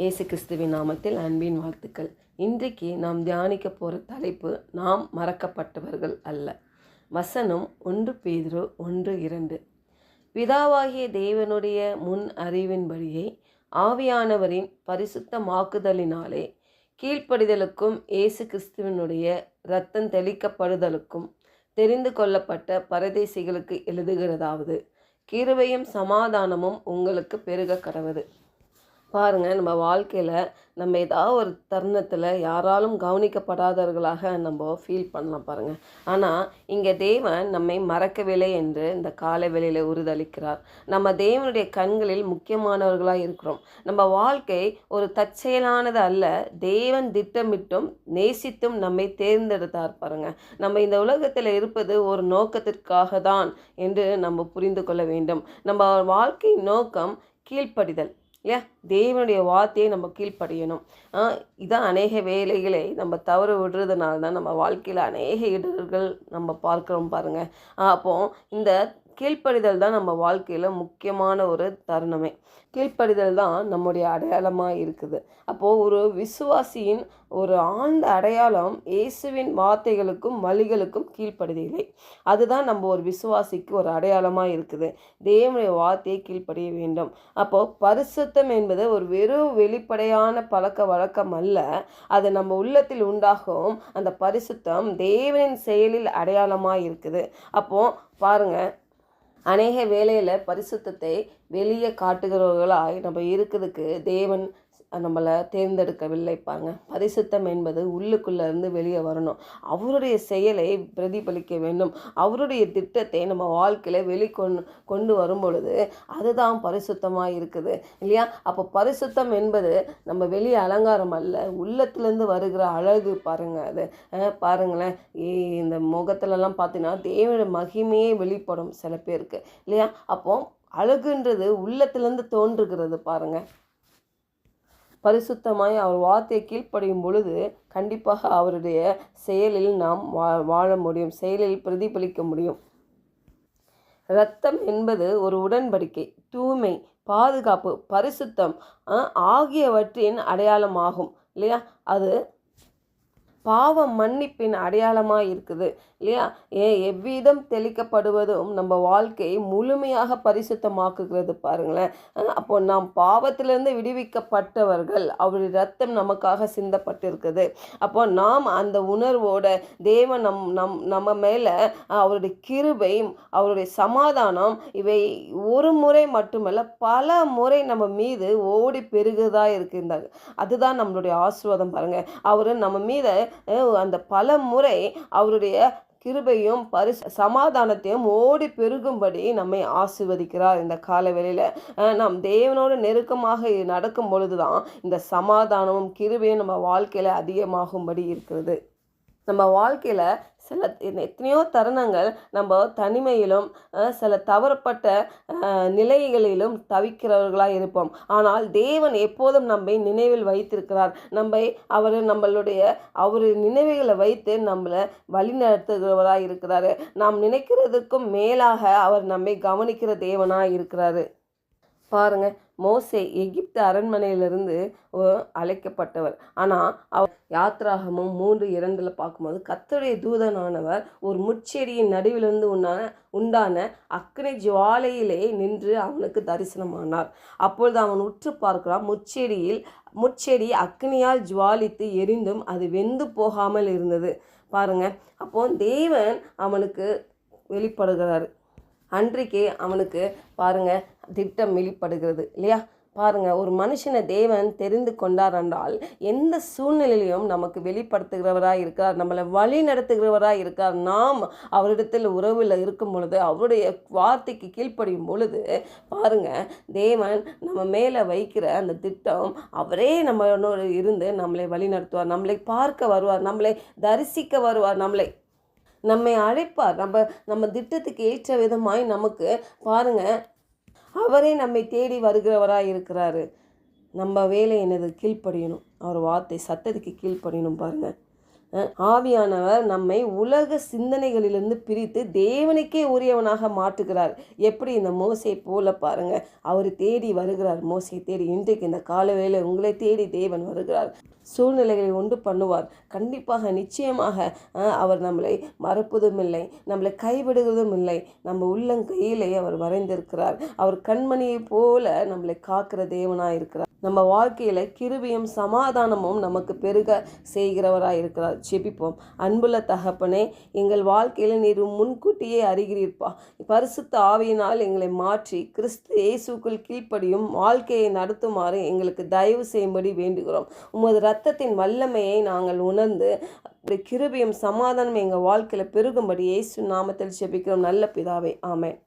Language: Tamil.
இயேசு கிறிஸ்துவின் நாமத்தில் அன்பின் வாழ்த்துக்கள். இன்றைக்கு நாம் தியானிக்க போகிற தலைப்பு நாம் மறக்கப்பட்டவர்கள் அல்ல. வசனம் ஒன்று பேதுரு ஒன்று இரண்டு. பிதாவாகிய தேவனுடைய முன் அறிவின்படியே ஆவியானவரின் பரிசுத்தமாக்குதலினாலே கீழ்ப்படிதலுக்கும் இயேசு கிறிஸ்துவனுடைய இரத்தம் தெளிக்கப்படுதலுக்கும் தெரிந்து கொள்ளப்பட்ட பரதேசிகளுக்கு எழுதுகிறதாவது கிருவையும் சமாதானமும் உங்களுக்கு பெருக கடவுது பாருங்கள் நம்ம வாழ்க்கையில் நம்ம ஏதாவது ஒரு தருணத்தில் யாராலும் கவனிக்கப்படாதவர்களாக நம்ம ஃபீல் பண்ணலாம் பாருங்கள் ஆனால் இங்கே தேவன் நம்மை மறக்கவில்லை என்று இந்த கால வேளையில் உறுதளிக்கிறார். நம்ம தேவனுடைய கண்களில் முக்கியமானவர்களாக இருக்கிறோம். நம்ம வாழ்க்கை ஒரு தற்செயலானது அல்ல. தேவன் திட்டமிட்டும் நேசித்தும் நம்மை தேர்ந்தெடுத்தார் பாருங்கள் நம்ம இந்த உலகத்தில் இருப்பது ஒரு நோக்கத்திற்காக தான் என்று நம்ம புரிந்து கொள்ள வேண்டும். நம்ம வாழ்க்கையின் நோக்கம் கீழ்ப்படிதல். இல்லையா? தேவனுடைய வார்த்தையை நம்ம கீழ்ப்படியணும். இதான் அநேக வேலைகளை நம்ம தவறு விடுறதுனால தான் நம்ம வாழ்க்கையில் அநேக இடர்கள் நம்ம பார்க்குறோம் பாருங்கள் அப்போ இந்த கீழ்ப்படிதல் தான் நம்ம வாழ்க்கையில் முக்கியமான ஒரு தருணமே. கீழ்ப்படிதல் தான் நம்முடைய அடையாளமாக இருக்குது. அப்போது ஒரு விசுவாசியின் ஒரு ஆழ்ந்த அடையாளம் இயேசுவின் வார்த்தைகளுக்கும் வழிகளுக்கும் கீழ்ப்படுதில்லை அதுதான் நம்ம ஒரு விசுவாசிக்கு ஒரு அடையாளமாக இருக்குது. தேவனுடைய வார்த்தையை கீழ்ப்படிய வேண்டும். அப்போது பரிசுத்தம் என்பது ஒரு வெறும் வெளிப்படையான பழக்க வழக்கம் அல்ல. அது நம்ம உள்ளத்தில் உண்டாகும் அந்த பரிசுத்தம் தேவனின் செயலில் அடையாளமாக இருக்குது. அப்போது பாருங்கள் அநேக வேலையில் பரிசுத்தத்தை வெளியே காட்டுகிறவர்களாய் நம்ம இருக்கிறதுக்கு தேவன் நம்மளை தேர்ந்தெடுக்கவில்லை பாருங்க பரிசுத்தம் என்பது உள்ளுக்குள்ளேருந்து வெளியே வரணும். அவருடைய செயலை பிரதிபலிக்க வேண்டும். அவருடைய திட்டத்தை நம்ம வாழ்க்கையில் வெளிக்கொண்டு கொண்டு வரும் பொழுது அதுதான் பரிசுத்தமாக இருக்குது இல்லையா? அப்போ பரிசுத்தம் என்பது நம்ம வெளியே அலங்காரம் அல்ல உள்ளத்துலேருந்து வருகிற அழகு பாருங்கள் அது. பாருங்களேன். இந்த முகத்துலலாம் பார்த்தீங்கன்னா தேவனுடைய மகிமையே வெளிப்படும் சில பேருக்கு இல்லையா? அப்போ அழகுன்றது உள்ளத்துலேருந்து தோன்றுகிறது பாருங்கள் பரிசுத்தமாய் அவர் வார்த்தையை கீழ்ப்படியும் பொழுது கண்டிப்பாக அவருடைய செயலில் நாம் வா வாழ முடியும். செயலில் பிரதிபலிக்க முடியும். இரத்தம் என்பது ஒரு உடன்படிக்கை தூய்மை பாதுகாப்பு பரிசுத்தம் ஆகியவற்றின் அடையாளமாகும் இல்லையா? அது பாவம் மன்னிப்பின் அடையாளமாக இருக்குது இல்லையா? ஏ எவ்விதம் தெளிக்கப்படுவதும் நம்ம வாழ்க்கையை முழுமையாக பரிசுத்தமாக்குகிறது பாருங்களேன். அப்போ நாம் பாவத்திலிருந்து விடுவிக்கப்பட்டவர்கள் அவருடைய ரத்தம் நமக்காக சிந்தப்பட்டிருக்குது. அப்போ நாம் அந்த உணர்வோட தேவன் நம் நம் நம்ம மேலே அவருடைய கிருபை அவருடைய சமாதானம் இவை ஒரு முறை மட்டுமல்ல பல முறை நம்ம மீது ஓடி பெருகுதா இருக்கின்றாங்க அதுதான் நம்மளுடைய ஆசிர்வாதம் பாருங்கள் அவர் நம்ம மீது அந்த பல முறை அவருடைய கிருபையும் பரிசு சமாதானத்தையும் ஓடி பெருகும்படி நம்மை ஆசிர்வதிக்கிறார் இந்த காலவெளியில். நாம் தேவனோடு நெருக்கமாக நடக்கும் பொழுது தான் இந்த சமாதானமும் கிருபையும் நம்ம வாழ்க்கையில் அதிகமாகும்படி இருக்கிறது. நம்ம வாழ்க்கையில் சில எத்தனையோ தருணங்கள் நம்ம தனிமையிலும் சில தவறப்பட்ட நிலைகளிலும் தவிக்கிறவர்களாக இருப்போம். ஆனால் தேவன் எப்போதும் நம்மை நினைவில் வைத்திருக்கிறார். நம்மை அவர் நம்மளுடைய அவர் நினைவுகளை வைத்து நம்மளை வழிநடத்துகிறவராக இருக்கிறாரு. நாம் நினைக்கிறதுக்கும் மேலாக அவர் நம்மை கவனிக்கிற தேவனாக இருக்கிறாரு. பாருங்க மோசே எகிப்து அரண்மனையிலிருந்து அழைக்கப்பட்டவர். ஆனால் அவர் யாத்ராகமும் மூன்று இரண்டில் பார்க்கும்போது கத்தருடைய தூதனானவர் ஒரு முச்செடியின் நடுவிலிருந்து உண்டான உண்டான அக்னி ஜுவாலையிலே நின்று அவனுக்கு தரிசனமானார். அப்பொழுது அவன் உற்று பார்க்கிறான் முச்செடியில் முச்செடி அக்னியால் ஜுவாலித்து எரிந்தும் அது வெந்து போகாமல் இருந்தது. பாருங்க அப்போ தேவன் அவனுக்கு வெளிப்படுகிறார். அன்றைக்கே அவனுக்கு பாருங்கள் திட்டம் வெளிப்படுகிறது இல்லையா? பாருங்கள் ஒரு மனுஷனை தேவன் தெரிந்து கொண்டார் என்றால் எந்த சூழ்நிலையிலும் நமக்கு வெளிப்படுத்துகிறவராக இருக்கார் நம்மளை வழி நடத்துகிறவராக இருக்கார். நாம் அவரிடத்தில் உறவில் இருக்கும் பொழுது அவருடைய வார்த்தைக்கு கீழ்ப்படியும் பொழுது பாருங்கள் தேவன் நம்ம மேலே வைக்கிற அந்த திட்டம் அவரே நம்மளோட இருந்து நம்மளை வழி நடத்துவார் நம்மளை பார்க்க வருவார் நம்மளை தரிசிக்க வருவார் நம்மளை நம்மை அழைப்பார். நம்ம நம்ம திட்டத்துக்கு ஏற்ற விதமாய் நமக்கு பாருங்கள் அவரே நம்மை தேடி வருகிறவராக இருக்கிறாரு. நம்ம வேலை என்னது? கீழ்ப்படியணும். அவர் வார்த்தை சத்தத்துக்கு கீழ்ப்படியணும் பாருங்கள் ஆவியானவர் நம்மை உலக சிந்தனைகளிலிருந்து பிரித்து தேவனுக்கே உரியவனாக மாற்றுகிறார். எப்படி இந்த மோசை போல பாருங்க. அவர் தேடி வருகிறார். மோசை தேடி இன்றைக்கு இந்த காலவேளை உங்களை தேடி தேவன் வருகிறார். சூழ்நிலைகளை உண்டு பண்ணுவார். கண்டிப்பாக நிச்சயமாக அவர் நம்மளை மறப்பதும் இல்லை. நம்மளை கைவிடுவதும் இல்லை. நம்ம உள்ளங்கையிலே அவர் வரைந்திருக்கிறார் அவர் கண்மணியைப் போல நம்மளை காக்கிற தேவனாக இருக்கிறார் நம்ம வாழ்க்கையில் கிருபியும் சமாதானமும் நமக்கு பெருக செய்கிறவராக இருக்கிறார். ஜெபிப்போம். அன்புள்ள தகப்பனே எங்கள் வாழ்க்கையில் நீர் முன்கூட்டியே அறிகிறீர்ப்பா. பரிசுத்த ஆவியினால் எங்களை மாற்றி கிறிஸ்து இயேசுக்குள் கீழ்ப்படியும் வாழ்க்கையை நடத்துமாறு எங்களுக்கு தயவு செய்யும்படி வேண்டுகிறோம். உமது இரத்தத்தின் வல்லமையை நாங்கள் உணர்ந்து அப்படி சமாதானம் எங்கள் வாழ்க்கையில் பெருகும்படி இயேசு நாமத்தில் ஜெபிக்கிறோம். நல்ல பிதாவே ஆமேன்.